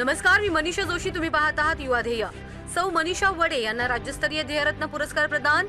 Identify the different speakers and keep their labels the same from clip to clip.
Speaker 1: नमस्कार मी मनीषा जोशी तुम्ही पाहत आहात युवा ध्येय सौ मनीषा वडे यांना राज्यस्तरीय ध्येयरत्न पुरस्कार प्रदान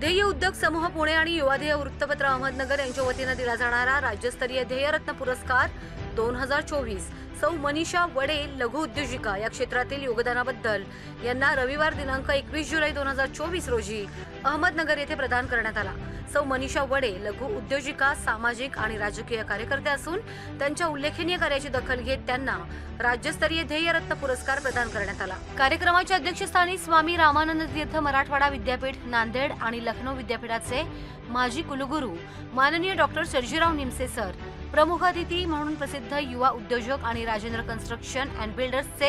Speaker 1: ध्येय उद्योग समूह पुणे आणि युवा ध्येय वृत्तपत्र अहमदनगर यांच्या वतीनं दिला जाणारा राज्यस्तरीय ध्येयरत्न पुरस्कार दोन हजार चोवीस सौ मनीषा वडे उद्योजिका या क्षेत्रातील योगदानाबद्दल यांना रविवार दिनांक एकवीस जुलै दोन हजार चोवीस रोजी अहमदनगर येथे प्रदान करण्यात आला सौ मनीषा वडे लघु उद्योजिका सामाजिक आणि राजकीय कार्यकर्ते असून त्यांच्या उल्लेखनीय कार्याची दखल घेत त्यांना राज्यस्तरीय ध्येयरत्न पुरस्कार प्रदान करण्यात आला कार्यक्रमाच्या अध्यक्षस्थानी स्वामी रामानंद तीर्थ मराठवाडा विद्यापीठ नांदेड आणि लखनौ विद्यापीठाचे माजी कुलगुरू माननीय डॉक्टर सर्जीराव निमसे सर प्रमुख अतिथी म्हणून प्रसिद्ध युवा उद्योजक आणि राजेंद्र कन्स्ट्रक्शन अँड बिल्डर्सचे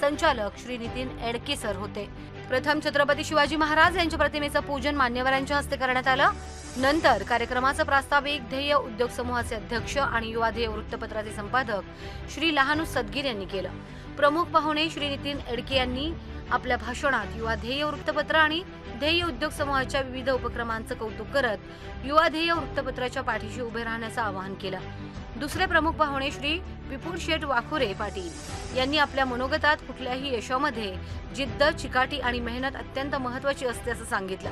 Speaker 1: संचालक श्री नितीन सर होते प्रथम छत्रपती शिवाजी महाराज यांच्या प्रतिमेचं पूजन मान्यवरांच्या हस्ते करण्यात आलं नंतर कार्यक्रमाचं प्रास्ताविक ध्येय उद्योग समूहाचे अध्यक्ष आणि युवा ध्येय वृत्तपत्राचे संपादक श्री लहानू सदगीर यांनी केलं प्रमुख पाहुणे श्री नितीन एडके यांनी आपल्या भाषणात युवा ध्येय वृत्तपत्र आणि ध्येय उद्योग समूहाच्या विविध उपक्रमांचं कौतुक करत युवा ध्येय वृत्तपत्राच्या पाठीशी उभे राहण्याचं आवाहन केलं दुसरे प्रमुख पाहुणे श्री विपुल शेठ वाखोरे पाटील यांनी आपल्या मनोगतात कुठल्याही यशामध्ये जिद्द चिकाटी आणि मेहनत अत्यंत महत्वाची असल्याचं सांगितलं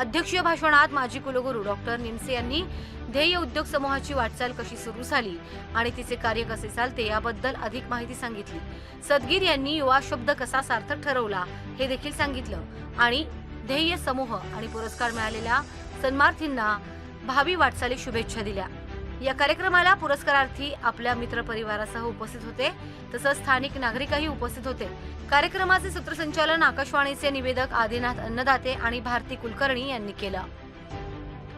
Speaker 1: अध्यक्षीय भाषणात माजी कुलगुरू डॉक्टर निमसे यांनी ध्येय उद्योग समूहाची वाटचाल कशी सुरू झाली आणि तिचे कार्य कसे चालते याबद्दल अधिक माहिती सांगितली सदगीर यांनी युवा शब्द कसा सार्थक ठरवला हे देखील सांगितलं आणि ध्येय समूह आणि पुरस्कार मिळालेल्या सन्मार्थींना भावी वाटचाली शुभेच्छा दिल्या या कार्यक्रमाला पुरस्कारार्थी आपल्या मित्रपरिवारासह उपस्थित होते तसंच स्थानिक नागरिकही उपस्थित होते कार्यक्रमाचे सूत्रसंचालन आकाशवाणीचे निवेदक आदिनाथ अन्नदाते आणि भारती कुलकर्णी यांनी केलं